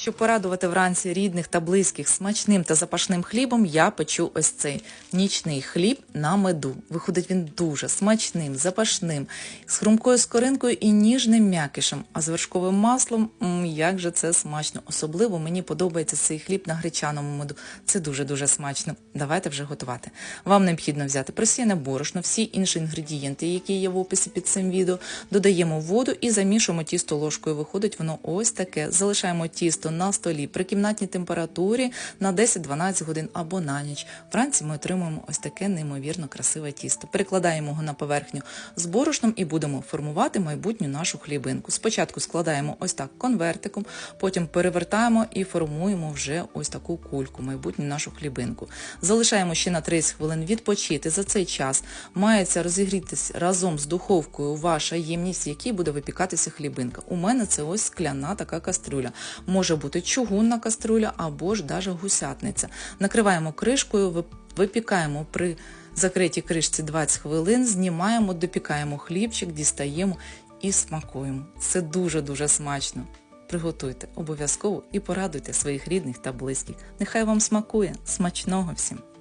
Щоб порадувати вранці рідних та близьких смачним та запашним хлібом, я печу ось цей нічний хліб на меду. Виходить він дуже смачним, запашним, з хрумкою скоринкою і ніжним м'якишем. А з вершковим маслом, м, як же це смачно. Особливо мені подобається цей хліб на гречаному меду. Це дуже-дуже смачно. Давайте вже готувати. Вам необхідно взяти просіяне борошно, всі інші інгредієнти, які є в описі під цим відео, додаємо воду і замішуємо тісто ложкою. Виходить воно ось таке. Залишаємо тісто на столі при кімнатній температурі на 10-12 годин або на ніч. Вранці ми отримуємо ось таке неймовірно красиве тісто. Перекладаємо його на поверхню з борошном і будемо формувати майбутню нашу хлібинку. Спочатку складаємо ось так конвертиком, потім перевертаємо і формуємо вже ось таку кульку, майбутню нашу хлібинку. Залишаємо ще на 30 хвилин відпочити. За цей час мається розігрітись разом з духовкою ваша ємність, в якій буде випікатися хлібинка. У мене це ось скляна така кастрюля. Може бути чугунна каструля або ж даже гусятниця. Накриваємо кришкою, випікаємо при закритій кришці 20 хвилин, знімаємо, допікаємо хлібчик, дістаємо і смакуємо. Це дуже-дуже смачно. Приготуйте обов'язково і порадуйте своїх рідних та близьких. Нехай вам смакує. Смачного всім!